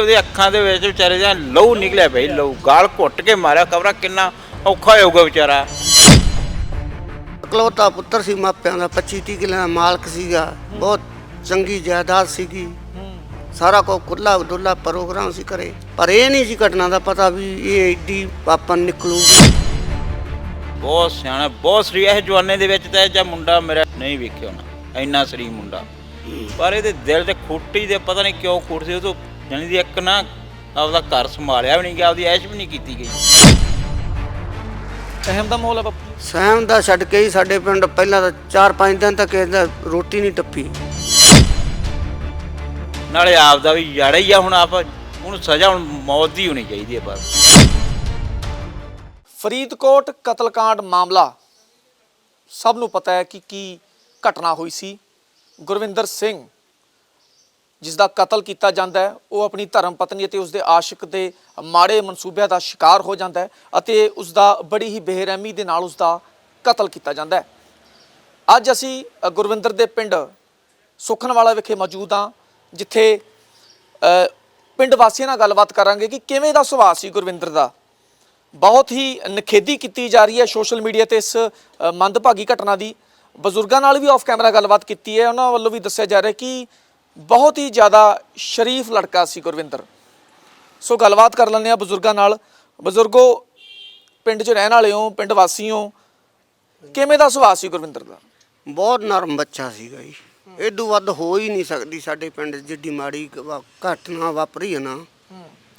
ਉਹਦੇ ਅੱਖਾਂ ਦੇ ਵਿੱਚ ਵਿਚਾਰੇ ਦਾ ਲਹੂ ਨਿਕਲਿਆ ਭਈ ਲਹੂ। ਗਾਲ ਘੁੱਟ ਕੇ ਮਾਰਿਆ ਕਬਰਾ ਕਿੰਨਾ ਔਖਾ ਹੋਊਗਾ ਵਿਚਾਰਾ। ਇਕਲੌਤਾ ਪੁੱਤਰ ਸੀ ਮਾਪਿਆਂ ਦਾ 25 30 ਕਿੱਲਿਆਂ ਦਾ ਮਾਲਕ ਸੀਗਾ। ਬਹੁਤ ਚੰਗੀ ਜਾਇਦਾਦ ਸੀਗੀ। ਸਾਰਾ ਕੋ ਖੁੱਲਾ ਦੁੱਲਾ ਪ੍ਰੋਗਰਾਮ ਸੀ ਕਰੇ ਪਰ ਇਹ ਨਹੀਂ ਸੀ ਘਟਨਾ ਦਾ ਪਤਾ ਵੀ ਇਹ ਏਡੀ ਪਾਪਨ ਨਿਕਲੂਗੀ। ਬਹੁਤ ਸਿਆਣਾ ਬਹੁਤ ਸਰੀ ਇਹ ਜਵਾਨੇ ਦੇ ਵਿੱਚ ਤਾਂ ਇਹ ਜਿਹਾ ਮੁੰਡਾ ਮੇਰਾ ਨਹੀਂ ਵੇਖਿਆ ਹੋਣਾ। ਇੰਨਾ ਸਰੀ ਮੁੰਡਾ। ਪਰ ਇਹਦੇ ਦਿਲ ਤੇ ਖੁੱਟੀ ਦੇ ਪਤਾ ਨਹੀਂ ਕਿਉਂ ਖੁੱਟ ਸੀ ਉਹ ਤੋਂ ਜਾਣੀ ਦੀ ਇੱਕ ਨਾ ਆਪਦਾ ਘਰ ਸੰਭਾਲਿਆ ਵੀ ਨਹੀਂ ਗਿਆ ਆਪਦੀ ਐਸ਼ ਵੀ ਨਹੀਂ ਕੀਤੀ ਗਈ। ਅਹਿਮ ਦਾ ਮਾਹੌਲ ਹੈ ਬਾਪੂ। ਸਹਿਮ ਦਾ ਛੱਡ ਕੇ ਹੀ ਸਾਡੇ ਪਿੰਡ ਪਹਿਲਾਂ ਤਾਂ 4-5 ਦਿਨ ਤੱਕ ਇਹਦਾ ਰੋਟੀ ਨਹੀਂ ਟੱਪੀ। ਨਾਲੇ ਆਪਦਾ ਵੀ ਜੜਾ ਹੀ ਆ ਹੁਣ ਆਪ ਉਹਨੂੰ ਸਜ਼ਾ ਹੁਣ ਮੌਤ ਦੀ ਹੋਣੀ ਚਾਹੀਦੀ ਹੈ ਬਸ। ਫਰੀਦਕੋਟ ਕਤਲकांड ਮਾਮਲਾ। ਸਭ ਨੂੰ ਪਤਾ ਹੈ ਕਿ ਕੀ ਘਟਨਾ ਹੋਈ ਸੀ। ਗੁਰਵਿੰਦਰ ਸਿੰਘ ਜਿਸ ਦਾ ਕਤਲ ਕੀਤਾ ਜਾਂਦਾ ਹੈ, ਉਹ ਆਪਣੀ ਧਰਮ ਪਤਨੀ ਅਤੇ ਉਸਦੇ ਆਸ਼ਿਕ ਦੇ ਮਾੜੇ ਮਨਸੂਬਿਆਂ ਦਾ ਸ਼ਿਕਾਰ ਹੋ ਜਾਂਦਾ ਹੈ ਅਤੇ ਉਸ ਦਾ ਬੜੀ ਹੀ ਬੇਰਹਿਮੀ ਦੇ ਨਾਲ ਉਸ ਦਾ ਕਤਲ ਕੀਤਾ ਜਾਂਦਾ ਹੈ। ਅੱਜ ਅਸੀਂ ਗੁਰਵਿੰਦਰ ਦੇ ਪਿੰਡ ਸੁਖਨਵਾਲਾ ਵਿਖੇ ਮੌਜੂਦ ਹਾਂ, ਜਿੱਥੇ ਪਿੰਡ ਵਾਸੀਆਂ ਨਾਲ ਗੱਲਬਾਤ ਕਰਾਂਗੇ ਕਿ ਕਿਵੇਂ ਦਾ ਸੁਭਾਅ ਸੀ ਗੁਰਵਿੰਦਰ ਦਾ। ਬਹੁਤ ਹੀ ਨਖੇਦੀ ਕੀਤੀ ਜਾ ਰਹੀ ਹੈ ਸੋਸ਼ਲ ਮੀਡੀਆ ਤੇ ਇਸ ਮੰਦਭਾਗੀ ਘਟਨਾ ਦੀ। ਬਜ਼ੁਰਗਾਂ ਨਾਲ ਵੀ ਆਫ ਕੈਮਰਾ ਗੱਲਬਾਤ ਕੀਤੀ ਹੈ, ਉਹਨਾਂ ਵੱਲੋਂ ਵੀ ਦੱਸਿਆ ਜਾ ਰਿਹਾ ਕਿ ਬਹੁਤ ਹੀ ਜ਼ਿਆਦਾ ਸ਼ਰੀਫ ਲੜਕਾ ਸੀ ਗੁਰਵਿੰਦਰ। ਸੋ ਗੱਲਬਾਤ ਕਰ ਲੈਂਦੇ ਆ ਬਜ਼ੁਰਗਾਂ ਨਾਲ। ਬਜ਼ੁਰਗੋ, ਪਿੰਡ 'ਚ ਰਹਿਣ ਵਾਲੇ ਹੋ, ਪਿੰਡ ਵਾਸੀ ਹੋ, ਕਿਵੇਂ ਦਾ ਸੁਭਾਅ ਸੀ ਗੁਰਵਿੰਦਰ ਦਾ? ਬਹੁਤ ਨਰਮ ਬੱਚਾ ਸੀਗਾ ਜੀ। ਏਦੂ ਵੱਧ ਹੋ ਹੀ ਨਹੀਂ ਸਕਦੀ ਸਾਡੇ ਪਿੰਡ 'ਚ ਜਿੱਡੀ ਮਾੜੀ ਕ- ਵਾ- ਘਟਨਾ ਵਾਪਰੀ ਹੈ ਨਾ।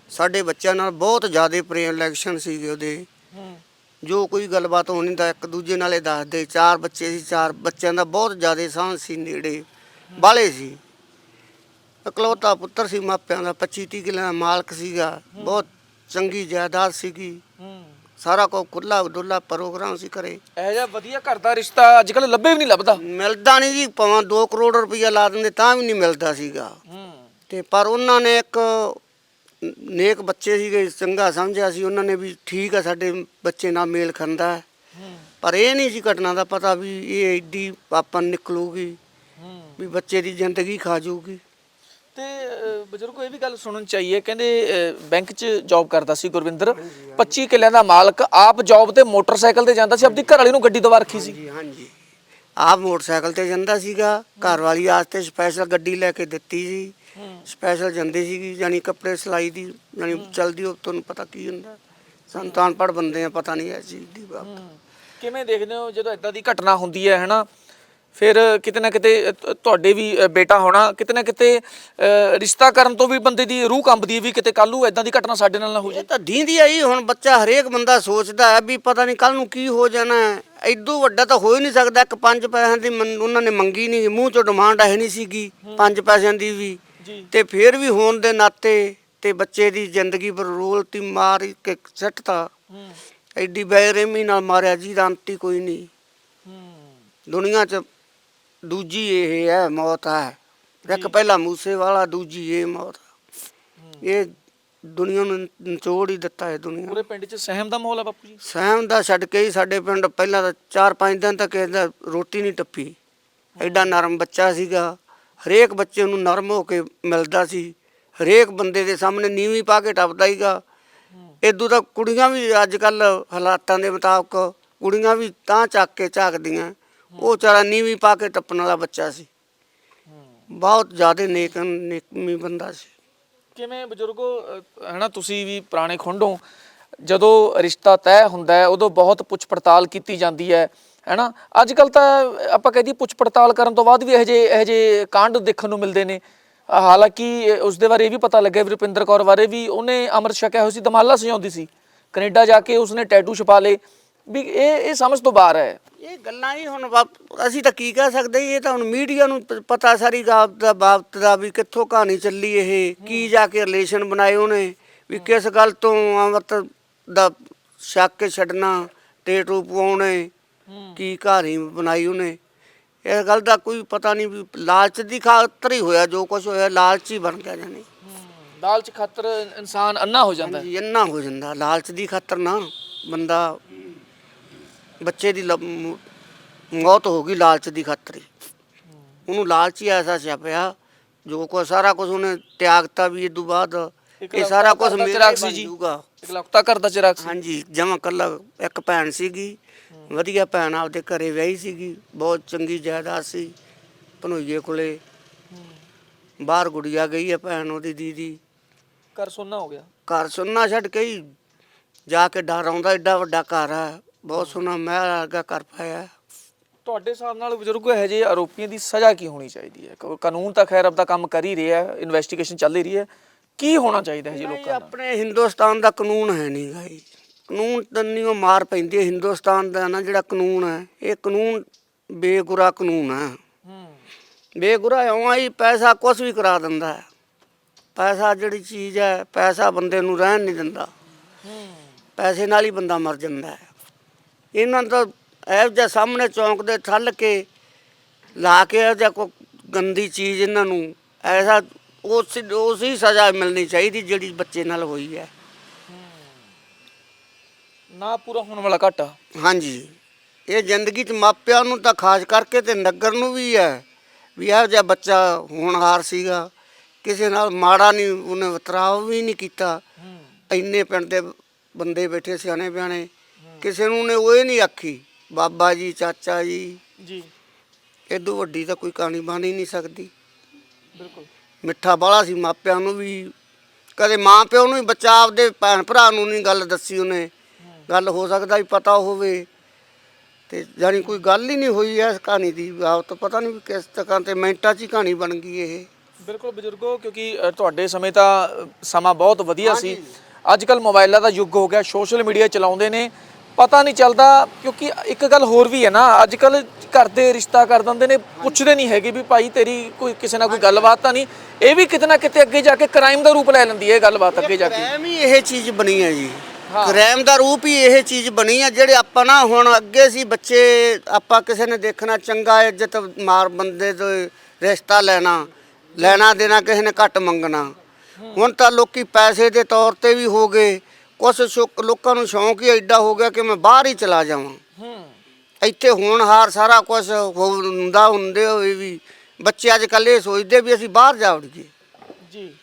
ਸਾਡੇ ਬੱਚਿਆਂ ਨਾਲ ਬਹੁਤ ਜ਼ਿਆਦਾ ਪ੍ਰੇਮ ਇਲੈਕਸ਼ਨ ਸੀਗੇ ਉਹਦੇ। ਜੋ ਕੋਈ ਗੱਲਬਾਤ ਹੋਣੀ ਤਾਂ ਇੱਕ ਦੂਜੇ ਨਾਲੇ ਦੱਸਦੇ। ਚਾਰ ਬੱਚੇ ਸੀ, ਚਾਰ ਬੱਚਿਆਂ ਦਾ ਬਹੁਤ ਜ਼ਿਆਦਾ ਸਾਂਝ ਸੀ, ਨੇੜੇ। ਬਾਲੇ ਸੀ। ਇਕਲੌਤਾ ਪੁੱਤਰ ਸੀ ਮਾਪਿਆਂ ਦਾ 25 30 ਕਿੱਲਿਆਂ ਦਾ ਮਾਲਕ ਸੀਗਾ ਬਹੁਤ ਚੰਗੀ ਜਾਇਦਾਦ ਸੀਗੀ। ਸਾਰਾ ਕੋ ਖੁੱਲਾ ਦੁੱਲਾ ਪ੍ਰੋਗਰਾਮ ਸੀ ਕਰੇ ਇਹ ਜਿਹਾ ਵਧੀਆ ਘਰ ਦਾ ਰਿਸ਼ਤਾ ਅੱਜ ਕੱਲ ਲੱਭੇ ਵੀ ਨਹੀਂ ਲੱਭਦਾ। ਮਿਲਦਾ ਨਹੀਂ ਜੀ ਭਾਵੇਂ 2 ਕਰੋੜ ਰੁਪਈਆ ਲਾ ਦਿੰਦੇ ਤਾਂ ਵੀ ਨਹੀਂ ਮਿਲਦਾ ਸੀਗਾ। ਤੇ ਪਰ ਉਹਨਾਂ ਨੇ ਇੱਕ ਨੇਕ ਬੱਚੇ ਸੀਗੇ ਚੰਗਾ ਸਮਝਿਆ ਸੀ। ਉਹਨਾਂ ਨੇ ਵੀ ਠੀਕ ਆ ਸਾਡੇ ਬੱਚੇ ਨਾਲ ਮੇਲ ਖਾਂਦਾ। ਹੈ। ਪਰ ਇਹ ਨਹੀਂ ਸੀ ਘਟਨਾ ਦਾ ਪਤਾ ਵੀ ਇਹ ਏਡੀ ਪਾਪਨ ਨਿਕਲੂਗੀ ਵੀ ਬੱਚੇ ਦੀ ਜ਼ਿੰਦਗੀ ਖਾ ਜਾਊਗੀ। ਤੇ ਅ, ਬਜ਼ੁਰਗੋ ਇਹ ਵੀ ਗੱਲ ਸੁਣਨ ਚਾਹੀਏ ਕਹਿੰਦੇ ਅ, ਬੈਂਕ 'ਚ ਜੌਬ ਕਰਦਾ ਸੀ ਗੁਰਵਿੰਦਰ। 25 ਕਿੱਲਿਆਂ ਦਾ ਮਾਲਕ ਆਪ ਜੌਬ ਤੇ ਮੋਟਰਸਾਈਕਲ ਤੇ ਜਾਂਦਾ ਸੀ ਆਪਣੀ ਘਰ ਵਾਲੀ ਨੂੰ ਗੱਡੀ ਦਵਾ ਰੱਖੀ ਸੀ। ਜੀ ਹਾਂਜੀ। ਆਪ ਮੋਟਰਸਾਈਕਲ ਤੇ ਜਾਂਦਾ ਸੀਗਾ ਘਰ ਵਾਲੀ ਆਸਤੇ ਸਪੈਸ਼ਲ ਗੱਡੀ ਲੈ ਕੇ ਦਿੱਤੀ ਸੀ। ਸਪੈਸ਼ਲ ਜਾਂਦੇ ਸੀਗੀ ਜਾਨੀ ਕੱਪੜੇ ਸਿਲਾਈ ਦੀ ਜਾਨੀ ਚਲਦੀ ਉਹ ਤੁਹਾਨੂੰ ਪਤਾ ਕੀ ਹੁੰਦਾ। ਸੰਤਾਨ ਪੜ ਬੰਦੇ ਆ ਪਤਾ ਨਹੀਂ ਐ ਚੀਜ਼ ਦੀ ਬਾਤ। ਕਿਵੇਂ ਦੇਖਦੇ ਹੋ ਜਦੋਂ ਇਦਾਂ ਦੀ ਘਟਨਾ ਹੁੰਦੀ ਹੈ ਹੈਨਾ? ਫਿਰ ਕਿਤੇ ਨਾ ਕਿਤੇ ਅ, ਤ- ਤੁਹਾਡੇ ਵੀ ਅ, ਬੇਟਾ ਹੋਣਾ ਕਿਤੇ ਨਾ ਕਿਤੇ ਅ, ਰਿਸ਼ਤਾ ਕਰਨ ਤੋਂ ਵੀ ਬੰਦੇ ਦੀ ਰੂਹ ਕੰਬਦੀ ਹੈ ਵੀ ਕਿਤੇ ਕੱਲ ਨੂੰ ਇਦਾਂ ਦੀ ਘਟਨਾ ਸਾਡੇ ਨਾਲ ਨਾ ਹੋ ਇਹ ਜਾਏ। ਤਾਂ ਦੀਂਦੀ ਆਈ ਹੁਣ ਬੱਚਾ ਹਰੇਕ ਬੰਦਾ ਸੋਚਦਾ ਹੈ ਵੀ ਪਤਾ ਨਹੀਂ ਕੱਲ ਨੂੰ ਕੀ ਹੋ ਜਾਣਾ ਹੈ। ਐਡੂ ਵੱਡਾ ਤਾਂ ਹੋ ਹੀ ਨਹੀਂ ਸਕਦਾ ਇੱਕ ਪੰਜ ਪੈਸਿਆਂ ਦੀ ਉਹਨਾਂ ਨੇ ਮੰਗੀ ਨਹੀਂ ਮੂੰਹ ਚੋਂ ਡਿਮਾਂਡ ਹੈ ਨਹੀਂ ਸੀਗੀ ਪੰਜ ਪੈਸਿਆਂ ਦੀ ਵੀ। ਜੀ। ਤੇ ਫਿਰ ਵੀ ਹੋਣ ਦੇ ਨਾਤੇ ਤੇ ਬੱਚੇ ਦੀ ਜ਼ਿੰਦਗੀ ਪਰ ਰੋਲਤੀ ਮਾਰ ਕੇ ਸੱਟਤਾ ਐਡੀ ਬੇਰਹਿਮੀ ਨਾਲ ਮਾਰਿਆ ਜੀ ਦਾ ਅੰਤ ਹੀ ਕੋਈ ਨਹੀਂ। ਦੁਨੀਆ 'ਚ ਦੂਜੀ ਇਹ ਹੈ ਮੌਤ ਹੈ। ਇੱਕ ਪਹਿਲਾ ਮੂਸੇ ਵਾਲਾ ਦੂਜੀ ਇਹ ਮੌਤ। ਇਹ ਦੁਨੀਆ ਨੂੰ ਨਿਚੋੜ ਹੀ ਦਿੱਤਾ ਹੈ ਦੁਨੀਆ। ਪੂਰੇ ਪਿੰਡ 'ਚ ਸਹਿਮ ਦਾ ਮਾਹੌਲ ਹੈ ਬਾਪੂ ਜੀ? ਸਹਿਮ ਦਾ ਛੱਡ ਕੇ ਹੀ ਸਾਡੇ ਪਿੰਡ ਪਹਿਲਾਂ ਤਾਂ 4-5 ਦਿਨ ਤੱਕ ਇਹਦਾ ਰੋਟੀ ਨਹੀਂ ਟੱਪੀ। ਐਡਾ ਨਰਮ ਬੱਚਾ ਸੀਗਾ। ਹਰੇਕ ਬੱਚੇ ਨੂੰ ਨਰਮ ਹੋ ਕੇ ਮਿਲਦਾ ਸੀ। ਹਰੇਕ ਬੰਦੇ ਦੇ ਸਾਹਮਣੇ ਨੀਵੀਂ ਪਾ ਕੇ ਟੱਪਦਾ ਹੀਗਾ ਇਦੋਂ ਤਾਂ ਕੁੜੀਆਂ ਵੀ ਅੱਜ ਕੱਲ ਹਾਲਾਤਾਂ ਦੇ ਮੁਤਾਬਕ ਕੁੜੀਆਂ ਵੀ ਤਾਂ ਚੱਕ ਕੇ ਝਾਕਦੀਆਂ। ਉਹ ਵਿਚਾਰਾ ਨੀਵੀਂ ਪਾ ਕੇ ਟੱਪਣ ਵਾਲਾ ਬੱਚਾ ਸੀ। ਬਹੁਤ ਜ਼ਿਆਦਾ ਨੇਕ ਨੇਕਮੀ ਬੰਦਾ ਸੀ। ਕਿਵੇਂ ਬਜ਼ੁਰਗੋ ਹਨਾ ਤੁਸੀਂ ਵੀ ਪੁਰਾਣੇ ਖੁੰਡੋਂ ਜਦੋਂ ਰਿਸ਼ਤਾ ਤੈਅ ਹੁੰਦਾ ਹੈ ਉਦੋਂ ਬਹੁਤ ਪੁੱਛ ਪੜਤਾਲ ਕੀਤੀ ਜਾਂਦੀ ਹੈ ਹੈਨਾ। ਅੱਜ ਕੱਲ ਤਾਂ ਆਪਾਂ ਕਹਦੀ ਪੁੱਛ ਪੜਤਾਲ ਕਰਨ ਤੋਂ ਬਾਅਦ ਵੀ ਇਹ ਜੇ ਇਹ ਜੇ ਕਾਂਡ ਦੇਖਣ ਨੂੰ ਮਿਲਦੇ ਨੇ। ਹਾਲਾਂਕਿ ਉਸ ਦੇ ਬਾਰੇ ਇਹ ਵੀ ਪਤਾ ਲੱਗਿਆ ਵੀ ਰੁਪਿੰਦਰ ਕੌਰ ਬਾਰੇ ਵੀ ਉਹਨੇ ਅੰਮ੍ਰਿਤ ਛਕਿਆ ਹੋਇਆ ਸੀ ਦਮਾਲਾ ਸਜਾਉਂਦੀ ਸੀ। ਕੈਨੇਡਾ ਜਾ ਕੇ ਉਸਨੇ ਟੈਟੂ ਛਪਾ ਲਏ। ਵੀ ਇਹ ਇਹ ਸਮਝ ਤੋਂ ਬਾਹਰ ਹੈ। ਇਹ ਗੱਲਾਂ ਹੀ ਹੁਣ ਵਾਪ- ਅਸੀਂ ਤਾਂ ਕੀ ਕਹਿ ਸਕਦੇ ਜੀ, ਇਹ ਤਾਂ ਹੁਣ ਮੀਡੀਆ ਨੂੰ ਪ- ਪਤਾ ਸਾਰੀ ਬਾਤ ਦਾ ਬਾਬਤ ਦਾ ਵੀ ਕਿੱਥੋਂ ਕਹਾਣੀ ਚੱਲੀ ਇਹ ਕੀ ਜਾ ਕੇ ਰਿਲੇਸ਼ਨ ਬਣਾਏ ਉਹਨੇ ਵੀ ਕਿਸ ਗੱਲ ਤੋਂ ਅਮਰਤ ਦਾ ਸ਼ੱਕ ਕੇ ਛੱਡਣਾ ਟੇਟੂ ਪਵਾਉਣੇ ਕੀ ਕਹਾਣੀ ਬਣਾਈ ਉਹਨੇ। ਇਸ ਗੱਲ ਦਾ ਕੋਈ ਪਤਾ ਨਹੀਂ ਵੀ ਲਾਲਚ ਦੀ ਖਾਤਰ ਹੀ ਹੋਇਆ ਜੋ ਕੁਝ ਹੋਇਆ ਲਾਲਚ ਹੀ ਬਣ ਗਿਆ ਜਾਨੀ ਦਾਲ 'ਚ ਖਾਤਰ ਇਨਸਾਨ ਅੰਨਾ ਹੋ ਜਾਂਦਾ ਹੈ। ਹਾਂਜੀ ਇੰਨਾ ਹੋ ਜਾਂਦਾ ਲਾਲਚ ਦੀ ਖਾਤਰ ਨਾ ਬੰਦਾ ਬੱਚੇ ਦੀ ਲ- ਮ- ਮੌਤ ਹੋ ਗਈ ਲਾਲਚ ਦੀ ਖਾਤਰ ਹੀ। ਉਹਨੂੰ ਲਾਲਚ ਹੀ ਐਸਾ ਛਾਪਿਆ ਜੋ ਕੋ ਸਾਰਾ ਕੁਝ ਉਹਨੇ ਤਿਆਗਤਾ ਵੀ ਇਹ ਤੋਂ ਬਾਅਦ ਇਹ ਸਾਰਾ ਕੁਝ ਮੇਰੇ ਚਿਰਾਗ ਬਣ ਸੀ ਜੀ ਜੂਗਾ ਇਕਲੌਤਾ ਘਰ ਦਾ ਚਿਰਾਗ ਸੀ। ਹਾਂਜੀ ਜਮਾ ਕੱਲਾ ਇੱਕ ਭੈਣ ਸੀਗੀ। ਵਧੀਆ ਭੈਣ ਆਪਦੇ ਘਰੇ ਵਿਆਹੀ ਸੀਗੀ। ਬਹੁਤ ਚੰਗੀ ਜਾਇਦਾਦ ਸੀ। ਭਨੋਈਏ ਕੋਲੇ ਬਾਹਰ ਗੁੜੀਆ ਗਈ ਹੈ ਭੈਣ ਉਹਦੀ ਦੀਦੀ। ਘਰ ਸੁੰਨਾ ਹੋ ਗਿਆ। ਘਰ ਸੁਣਨਾ ਛੱਡ ਕੇ ਹੀ ਜਾ ਕੇ ਡਰ ਆਉਂਦਾ ਏਡਾ ਵੱਡਾ ਘਰ ਹੈ। ਬਹੁਤ ਸੋਹਣਾ ਮਹਿਲ ਵਰਗਾ ਘਰ ਪਾਇਆ ਤੁਹਾਡੇ ਹਿਸਾਬ ਨਾਲ ਬਜ਼ੁਰਗੋ ਇਹੋ ਜਿਹੇ ਆਰੋਪੀਆਂ ਦੀ ਸਜ਼ਾ ਕੀ ਹੋਣੀ ਚਾਹੀਦੀ ਹੈ? ਕਾਨੂੰਨ ਤਾਂ ਖੈਰ ਆਪਦਾ ਕੰਮ ਕਰ ਹੀ ਰਿਹਾ ਹੈ ਇਨਵੈਸਟੀਗੇਸ਼ਨ ਚੱਲ ਹੀ ਰਹੀ ਹੈ। ਕੀ ਹੋਣਾ ਚਾਹੀਦਾ ਹੈ ਜੀ ਇਹ ਲੋਕਾਂ ਦਾ? ਆਪਣੇ ਹਿੰਦੁਸਤਾਨ ਦਾ ਕਾਨੂੰਨ ਹੈ ਨਹੀਂ ਗਾ ਜੀ ਕਾਨੂੰਨ ਤੰਨੀ ਉਹ ਮਾਰ ਪੈਂਦੀ ਹੈ ਹਿੰਦੁਸਤਾਨ ਦਾ ਨਾ ਜਿਹੜਾ ਕਾਨੂੰਨ ਹੈ ਇਹ ਕਾਨੂੰਨ ਬੇਗੁਰਾ ਕਾਨੂੰਨ ਹੈ। ਹੂੰ। ਬੇਗੁਰਾ ਇਉਂ ਹੀ ਪੈਸਾ ਕੁਝ ਵੀ ਕਰਾ ਦਿੰਦਾ ਹੈ। ਪੈਸਾ ਜਿਹੜੀ ਚੀਜ਼ ਹੈ ਪੈਸਾ ਬੰਦੇ ਨੂੰ ਰਹਿਣ ਨਹੀਂ ਦਿੰਦਾ। ਪੈਸੇ ਨਾਲ ਹੀ ਬੰਦਾ ਮਰ ਜਾਂਦਾ ਹੈ। ਇਹਨਾਂ ਦਾ ਇਹੋ ਜਿਹਾ ਸਾਹਮਣੇ ਚੌਂਕ ਦੇ ਥੱਲ ਕੇ ਲਾ ਕੇ ਇਹੋ ਜਿਹਾ ਗੰਦੀ ਚੀਜ਼ ਇਹਨਾਂ ਨੂੰ ਐਸਾ ਉਸ ਉਸੇ ਸਜ਼ਾ ਮਿਲਣੀ ਚਾਹੀਦੀ ਜਿਹੜੀ ਬੱਚੇ ਨਾਲ ਹੋਈ ਹੈ। ਨਾ ਪੂਰਾ ਹੋਣ ਵਾਲਾ ਘਾਟਾ। ਹਾਂਜੀ। ਇਹ ਜ਼ਿੰਦਗੀ 'ਚ ਮਾਪਿਆਂ ਨੂੰ ਤਾਂ ਖਾਸ ਕਰਕੇ ਤੇ ਨਗਰ ਨੂੰ ਵੀ ਹੈ ਵੀ ਇਹੋ ਜਿਹਾ ਬੱਚਾ ਹੋਣਹਾਰ ਸੀਗਾ। ਕਿਸੇ ਨਾਲ ਮਾੜਾ ਨਹੀਂ ਉਹਨੇ ਵਤਰਾਵ ਵੀ ਨਹੀਂ ਕੀਤਾ। ਇੰਨੇ ਪਿੰਡ ਦੇ ਬੰਦੇ ਬੈਠੇ ਸਿਆਣੇ ਬਿਆਣੇ। ਕਿਸੇ ਨੂੰ ਨੇ ਉਹ ਨਹੀਂ ਆਖੀ ਬਾਬਾ ਜੀ ਚਾਚਾ ਜੀ। ਜੀ। ਇਦੋਂ ਵੱਡੀ ਤਾਂ ਕੋਈ ਕਹਾਣੀ ਬਣ ਹੀ ਨਹੀਂ ਸਕਦੀ। ਬਿਲਕੁਲ। ਮਿੱਠਾ ਬਾਲਾ ਸੀ ਮਾਪਿਆਂ ਨੂੰ ਵੀ ਕਦੇ ਮਾਂ ਪਿਓ ਨੂੰ ਹੀ ਬੱਚਾ ਆਪਦੇ ਭੈਣ ਭਰਾ ਨੂੰ ਨਹੀਂ ਗੱਲ ਦੱਸੀ ਉਹਨੇ। ਗੱਲ ਹੋ ਸਕਦਾ ਵੀ ਪਤਾ ਹੋਵੇ। ਤੇ ਜਾਨੀ ਕੋਈ ਗੱਲ ਹੀ ਨਹੀਂ ਹੋਈ ਇਸ ਕਹਾਣੀ ਦੀ। ਆਪ ਤਾਂ ਪਤਾ ਨਹੀਂ ਵੀ ਕਿਸ ਤਰ੍ਹਾਂ ਤੇ ਮਿੰਟਾਂ 'ਚ ਹੀ ਕਹਾਣੀ ਬਣ ਗਈ ਇਹ। ਬਿਲਕੁਲ ਬਜ਼ੁਰਗੋ ਕਿਉਂਕਿ ਅ, ਤੁਹਾਡੇ ਸਮੇਂ ਤਾਂ ਅ, ਸਮਾਂ ਬਹੁਤ ਵਧੀਆ ਸੀ। ਅੱਜ ਕੱਲ ਮੋਬਾਈਲਾਂ ਦਾ ਯੁੱਗ ਹੋ ਗਿਆ ਸੋਸ਼ਲ ਮੀਡੀਆ ਚਲਾਉਂਦੇ ਨੇ। ਪਤਾ ਨਹੀਂ ਚੱਲਦਾ ਕਿਉਂਕਿ ਇੱਕ ਗੱਲ ਹੋਰ ਵੀ ਹੈ ਨਾ ਅੱਜ ਕੱਲ ਘਰ ਦੇ ਰਿਸ਼ਤਾ ਕਰ ਦਿੰਦੇ ਨੇ ਪੁੱਛਦੇ ਨਹੀਂ ਹੈਗੇ ਵੀ ਭਾਈ ਤੇਰੀ ਕੋਈ ਕਿਸੇ ਨਾਲ ਕੋਈ ਗੱਲਬਾਤ ਤਾਂ ਨਹੀਂ। ਇਹ ਵੀ ਕਿਤੇ ਨਾ ਕਿਤੇ ਅੱਗੇ ਜਾ ਕੇ ਕ੍ਰਾਈਮ ਦਾ ਰੂਪ ਲੈ ਲੈਂਦੀ ਹੈ ਇਹ ਗੱਲਬਾਤ ਅੱਗੇ ਜਾ ਕੇ। ਕ੍ਰਾਈਮ ਹੀ ਇਹ ਚੀਜ਼ ਬਣੀ ਹੈ ਜੀ। ਕ੍ਰਾਈਮ ਦਾ ਰੂਪ ਹੀ ਇਹ ਚੀਜ਼ ਬਣੀ ਹੈ ਜਿਹੜੇ ਆਪਾਂ ਨਾ ਹੁਣ ਅੱਗੇ ਸੀ ਬੱਚੇ ਆਪਾਂ ਕਿਸੇ ਨੇ ਦੇਖਣਾ ਚੰਗਾ ਇੱਜ਼ਤ ਮਾਰ ਬੰਦੇ ਤੋਂ ਰਿਸ਼ਤਾ ਲੈਣਾ ਲੈਣਾ ਦੇਣਾ ਕਿਸੇ ਨੇ ਘੱਟ ਮੰਗਣਾ। ਹੁਣ ਤਾਂ ਲੋਕੀ ਪੈਸੇ ਦੇ ਤੌਰ ਤੇ ਵੀ ਹੋ ਗਏ। ਕੁਛ ਸ਼ੌਕ ਲੋਕਾਂ ਨੂੰ ਸ਼ੌਂਕ ਹੀ ਐਡਾ ਹੋ ਗਿਆ ਕਿ ਮੈਂ ਬਾਹਰ ਹੀ ਚਲਾ ਜਾਵਾਂ। ਹੂੰ। ਇੱਥੇ ਹੋਣਹਾਰ ਸਾਰਾ ਕੁਝ ਹੁੰਦਾ ਹੁੰਦੇ ਹੋਏ ਵੀ ਬੱਚੇ ਅੱਜ ਕੱਲ੍ਹ ਇਹ ਸੋਚਦੇ ਵੀ ਅਸੀਂ ਬਾਹਰ ਜਾ ਵੜੀਏ। ਜੀ।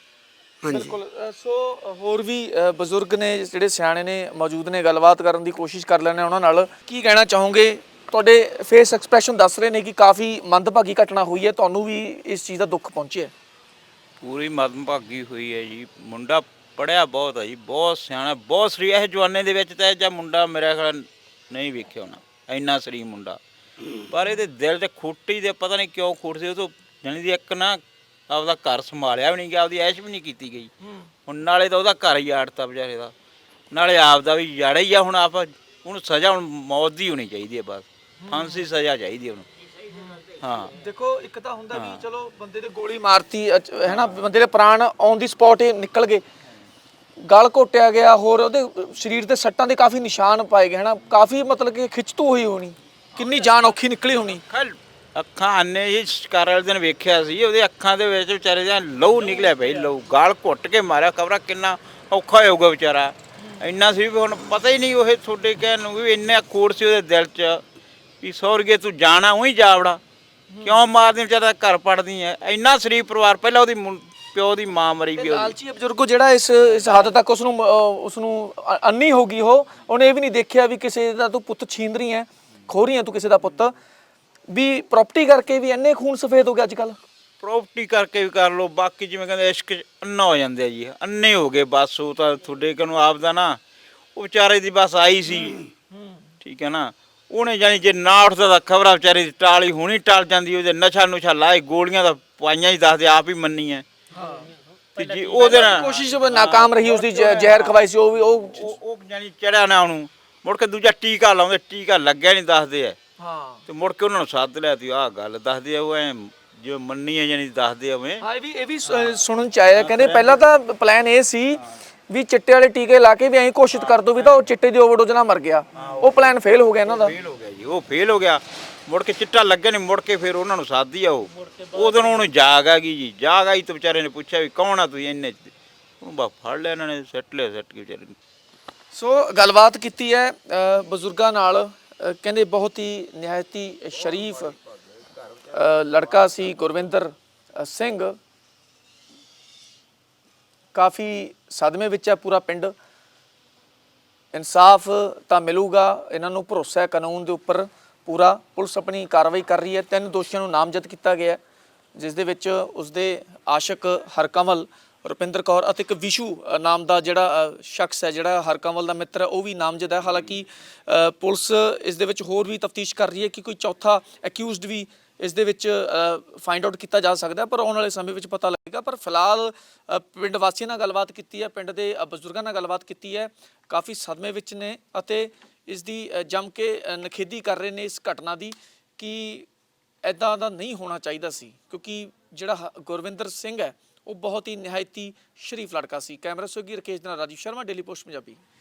ਹਾਂਜੀ। ਬਿਲਕੁਲ। ਅ, ਸੋ ਅ, ਹੋਰ ਵੀ ਅ, ਬਜ਼ੁਰਗ ਨੇ ਜਿਹੜੇ ਸਿਆਣੇ ਨੇ ਮੌਜੂਦ ਨੇ ਗੱਲਬਾਤ ਕਰਨ ਦੀ ਕੋਸ਼ਿਸ਼ ਕਰ ਲੈਣੇ ਉਹਨਾਂ ਨਾਲ। ਕੀ ਕਹਿਣਾ ਚਾਹੋਗੇ? ਤੁਹਾਡੇ ਫੇਸ ਐਕਸਪ੍ਰੈਸ਼ਨ ਦੱਸ ਰਹੇ ਨੇ ਕਿ ਕਾਫੀ ਮੰਦਭਾਗੀ ਘਟਨਾ ਹੋਈ ਹੈ। ਤੁਹਾਨੂੰ ਵੀ ਇਸ ਚੀਜ਼ ਦਾ ਦੁੱਖ ਪਹੁੰਚਿਆ ਹੈ। ਪੂਰੀ ਮਦਮਭਾਗੀ ਹੋਈ ਹੈ ਜੀ। ਮੁੰਡਾ ਪੜਿਆ ਬਹੁਤ ਹੈ ਜੀ ਬਹੁਤ ਸਿਆਣਾ ਬਹੁਤ ਸਰੀ ਇਹ ਜਵਾਨੇ ਦੇ ਵਿੱਚ ਤਾਂ ਜਿਹਾ ਮੁੰਡਾ ਮੇਰਾ ਖਿਆਲ ਨਹੀਂ ਵੇਖਿਆ ਹੋਣਾ ਇੰਨਾ ਸਰੀ ਮੁੰਡਾ। ਪਰ ਇਹਦੇ ਦਿਲ ਤੇ ਖੁੱਟੀ ਦੇ ਪਤਾ ਨਹੀਂ ਕਿਉਂ ਖੁੱਟ ਸੀ ਉਹ ਤੋਂ ਜਾਣੀ ਦੀ ਇੱਕ ਨਾ ਆਪਦਾ ਘਰ ਸੰਭਾਲਿਆ ਵੀ ਨਹੀਂ ਗਿਆ ਆਪਦੀ ਐਸ਼ ਵੀ ਨਹੀਂ ਕੀਤੀ ਗਈ। ਹੁਣ ਨਾਲੇ ਤਾਂ ਉਹਦਾ ਘਰ ਹੀ ਆੜਤਾ ਵਿਚਾਰੇ ਦਾ ਨਾਲੇ ਆਪਦਾ ਵੀ ਜਾੜਾ ਹੀ ਆ ਹੁਣ ਆਪ ਉਹਨੂੰ ਸਜ਼ਾ ਹੁਣ ਮੌਤ ਦੀ ਹੋਣੀ ਚਾਹੀਦੀ ਹੈ ਬਸ ਫਾਂਸੀ ਸਜ਼ਾ ਚਾਹੀਦੀ ਹੈ ਉਹਨੂੰ ਹਾਂ। ਦੇਖੋ ਇੱਕ ਤਾਂ ਹੁੰਦਾ ਵੀ ਚਲੋ ਬੰਦੇ ਤੇ ਗੋਲੀ ਮਾਰਤੀ ਅਚ- ਹੈ ਨਾ ਬੰਦੇ ਦੇ ਪ੍ਰਾਣ ਔਨ ਦੀ ਸਪੌਟ ਹੀ ਨਿਕਲ ਗਏ। ਗਲ ਘੋਟਿਆ ਗਿਆ ਹੋਰ ਉਹਦੇ ਸਰੀਰ ਤੇ ਸੱਟਾਂ ਦੇ ਕਾਫੀ ਨਿਸ਼ਾਨ ਪਾਏ ਗਏ ਹੈ ਨਾ ਕਾਫੀ ਮਤਲਬ ਕਿ ਖਿੱਚਤੂ ਹੋਈ ਹੋਣੀ ਕਿੰਨੀ ਜਾਨ ਔਖੀ ਨਿਕਲੀ ਹੋਣੀ। ਅੱਖਾਂ ਅੰਨੇ ਹੀ ਸ਼ਿਕਾਰ ਵਾਲੇ ਦਿਨ ਵੇਖਿਆ ਸੀ ਉਹਦੇ ਅੱਖਾਂ ਦੇ ਵਿੱਚ ਵਿਚਾਰੇ ਦਾ ਲਹੂ ਨਿਕਲਿਆ ਪਈ ਲਹੂ ਗਾਲ ਘੁੱਟ ਕੇ ਮਾਰਿਆ ਖਬਰਾਂ ਕਿੰਨਾ ਔਖਾ ਹੋਊਗਾ ਵਿਚਾਰਾ। ਇੰਨਾ ਸੀ ਵੀ ਹੁਣ ਪਤਾ ਹੀ ਨਹੀਂ ਉਹ ਤੁਹਾਡੇ ਕਹਿਣ ਨੂੰ ਵੀ ਇੰਨਾ ਖੋੜ ਸੀ ਉਹਦੇ ਦਿਲ 'ਚ ਵੀ ਸੌਰਗੇ ਤੂੰ ਜਾਣਾ ਉਹੀ ਜਾਵੜਾ। ਕਿਉਂ ਮਾਰਦੀ ਵਿਚਾਰਾ ਘਰ ਪੜਦੀ ਐ ਇੰਨਾ ਸ਼ਰੀਫ ਪਰਿਵਾਰ ਪਹਿਲਾਂ ਉਹਦੀ ਮੁੰ- ਪਿਓ ਦੀ ਮਾਂ ਮਰੀ ਵੀ ਉਹਦੀ ਲਾਲਚੀ ਬਜ਼ੁਰਗੋ ਜਿਹੜਾ ਇਸ ਇਸ ਹੱਦ ਤੱਕ ਉਸ ਨੂੰ ਉਸ ਨੂੰ ਅੰਨੀ ਹੋ ਗਈ ਉਹ ਉਹਨੇ ਇਹ ਵੀ ਨਹੀਂ ਦੇਖਿਆ ਵੀ ਕਿਸੇ ਦਾ ਤੂੰ ਪੁੱਤ ਛੀਨ ਰਹੀ ਹੈ ਖੋ ਰਹੀ ਹੈ ਤੂੰ ਕਿਸੇ ਦਾ ਪੁੱਤ। ਵੀ ਪ੍ਰਾਪਰਟੀ ਕਰਕੇ ਵੀ ਇੰਨੇ ਖੂਨ ਸਫੇਦ ਹੋ ਗਿਆ ਅੱਜ ਕੱਲ ਪ੍ਰੋਪਰਟੀ ਕਰਕੇ ਵੀ ਕਰ ਲੋ ਬਾਕੀ ਜਿਵੇਂ ਕਹਿੰਦੇ ਇਸ਼ਕ 'ਚ ਅੰਨਾ ਹੋ ਜਾਂਦੇ ਆ ਜੀ ਅੰਨੇ ਹੋ ਗਏ ਬਸ ਉਹ ਤਾਂ ਤੁਹਾਡੇ ਕੋਲ ਆਪ ਦਾ ਨਾ ਉਹ ਵਿਚਾਰੇ ਦੀ ਬਸ ਆਈ ਸੀ। ਠੀਕ ਹੈ ਨਾ ਉਹਨੇ ਜਾਨੀ ਜੇ ਨਾ ਉੱਠਦਾ ਤਾਂ ਖਬਰਾਂ ਵਿਚਾਰੇ ਦੀ ਟਾਲੀ ਹੁਣੀ ਟਲ ਜਾਂਦੀ ਉਹਦੇ ਨਸ਼ਾ ਨੁਸ਼ਾ ਲਾਏ ਗੋਲੀਆਂ ਦਾ ਪਾਈਆਂ ਹੀ ਦੱਸਦੇ ਆਪ ਹੀ ਮੰਨੀ ਹੈ। ਤੇ ਜੀ ਉਹਦੇ ਨਾਲ ਕੋਸ਼ਿਸ਼ ਨਾਕਾਮ ਰਹੀ ਉਸ ਦੀ ਜ਼- ਜ਼ਹਿਰ ਖਵਾਈ ਸੀ ਉਹ ਵੀ ਉਹ ਉਹ ਉਹ ਜਾਨੀ ਚੜਿਆ ਨਾ ਉਹਨੂੰ। ਮੁੜ ਕੇ ਦੂਜਾ ਟੀਕਾ ਲਾਉਂਦੇ ਟੀਕਾ ਲੱਗਿਆ ਨਹੀਂ ਦੱਸਦੇ ਆ ਹਾਂ। ਤੇ ਮੁੜ ਕੇ ਉਹਨਾਂ ਨੂੰ ਸੱਦ ਲਿਆ ਤੀ ਆਹ ਗੱਲ ਦੱਸਦੇ ਆ ਉਹ ਐ ਜੋ ਮੰਨੀ ਹੈ ਜਾਨੀ ਦੱਸਦੇ ਉਵੇਂ। ਹਾਂ ਇਹ ਵੀ ਇਹ ਵੀ ਸੁ- ਸੁਣਨ ਚ ਆਇਆ ਕਹਿੰਦੇ ਪਹਿਲਾਂ ਤਾਂ ਪਲਾਨ ਇਹ ਸੀ ਵੀ ਚਿੱਟੇ ਵਾਲੇ ਟੀਕੇ ਲਾ ਕੇ ਵੀ ਐਂ ਘੋਸ਼ਿਤ ਕਰ ਦੋ ਵੀ ਤਾਂ ਉਹ ਚਿੱਟੇ ਦੀ ਓਵਰਡੋਜ਼ ਨਾਲ ਮਰ ਗਿਆ। ਉਹ ਪਲਾਨ ਫੇਲ ਹੋ ਗਿਆ ਇਹਨਾਂ ਦਾ। ਫੇਲ ਹੋ ਗਿਆ ਜੀ ਉਹ ਫੇਲ ਹੋ ਗਿਆ। ਮੁੜ ਕੇ ਚਿੱਟਾ ਲੱਗਿਆ ਨਹੀਂ ਮੁੜ ਕੇ ਫਿਰ ਉਹਨਾਂ ਨੂੰ ਸਾਦੀ ਆ ਉਹ। ਉਦੋਂ ਉਹਨੂੰ ਜਾਗ ਆ ਗਈ ਜੀ ਜਾਗ ਆਈ ਤੇ ਵਿਚਾਰੇ ਨੇ ਪੁੱਛਿਆ ਵੀ ਕੌਣ ਆ ਤੁਸੀਂ ਇੰਨੇ ਉਹਨੂੰ ਬਾ ਫੜ ਲਿਆ ਇਹਨਾਂ ਨੇ ਸੱਟ ਲਿਆ ਸੱਟ ਕੇ ਵਿਚਾਰੇ ਨੂੰ। ਸੋ ਗੱਲਬਾਤ ਕੀਤੀ ਹੈ ਅ, ਬਜ਼ੁਰਗਾਂ ਨਾਲ ਅ, ਕਹਿੰਦੇ ਬਹੁਤ ਹੀ ਨਿਹਾਇਤੀ ਸ਼ਰੀਫ ਅ, ਲੜਕਾ ਸੀ ਗੁਰਵਿੰਦਰ ਅ, ਸਿੰਘ। ਕਾਫੀ ਸਦਮੇ ਵਿੱਚ ਹੈ ਪੂਰਾ ਪਿੰਡ। ਇਨਸਾਫ ਤਾਂ ਮਿਲੂਗਾ ਇਹਨਾਂ ਨੂੰ ਭਰੋਸਾ ਹੈ ਕਾਨੂੰਨ ਦੇ ਉੱਪਰ। ਪੂਰਾ ਪੁਲਿਸ ਆਪਣੀ ਕਾਰਵਾਈ ਕਰ ਰਹੀ ਹੈ। ਤਿੰਨ ਦੋਸ਼ੀਆਂ ਨੂੰ ਨਾਮਜ਼ਦ ਕੀਤਾ ਗਿਆ ਹੈ, ਜਿਸ ਦੇ ਵਿੱਚ ਉਸਦੇ ਆਸ਼ਕ ਹਰਕਮਲ, ਰੁਪਿੰਦਰ ਕੌਰ ਅਤੇ ਇੱਕ ਵਿਸ਼ੂ ਨਾਮ ਦਾ ਜਿਹੜਾ ਸ਼ਖਸ ਹੈ, ਜਿਹੜਾ ਹਰਕਮਲ ਦਾ ਮਿੱਤਰ ਹੈ, ਉਹ ਵੀ ਨਾਮਜ਼ਦ ਹੈ। ਹਾਲਾਂਕਿ ਪੁਲਿਸ ਇਸ ਦੇ ਵਿੱਚ ਹੋਰ ਵੀ ਤਫਤੀਸ਼ ਕਰ ਰਹੀ ਹੈ ਕਿ ਕੋਈ ਚੌਥਾ ਅਕਿਊਜ਼ਡ ਵੀ ਇਸ ਦੇ ਵਿੱਚ ਫਾਈਂਡ ਆਊਟ ਕੀਤਾ ਜਾ ਸਕਦਾ ਪਰ ਆਉਣ ਵਾਲੇ ਸਮੇਂ ਵਿੱਚ ਪਤਾ ਲੱਗੇਗਾ। ਪਰ ਫਿਲਹਾਲ ਪਿੰਡ ਵਾਸੀਆਂ ਨਾਲ ਗੱਲਬਾਤ ਕੀਤੀ ਹੈ, ਪਿੰਡ ਦੇ ਬਜ਼ੁਰਗਾਂ ਨਾਲ ਗੱਲਬਾਤ ਕੀਤੀ ਹੈ। ਕਾਫੀ ਸਦਮੇ ਵਿੱਚ ਨੇ ਅਤੇ ਇਸ ਦੀ ਜੰਮ ਕੇ ਅ, ਨਿਖੇਧੀ ਕਰ ਰਹੇ ਨੇ ਇਸ ਘਟਨਾ ਦੀ ਕਿ ਐਦਾਂ ਦਾ ਨਹੀਂ ਹੋਣਾ ਚਾਹੀਦਾ ਸੀ ਕਿਉਂਕਿ ਜਿਹੜਾ ਹ- ਗੁਰਵਿੰਦਰ ਸਿੰਘ ਹੈ ਉਹ ਬਹੁਤ ਹੀ ਨਿਹਾਇਤੀ ਸ਼ਰੀਫ ਲੜਕਾ ਸੀ। ਕੈਮਰਾ ਸੋਗੀ ਰਕੇਸ਼ ਦੇ ਨਾਲ ਰਾਜੀਵ ਸ਼ਰਮਾ ਡੇਲੀ ਪੋਸਟ ਪੰਜਾਬੀ।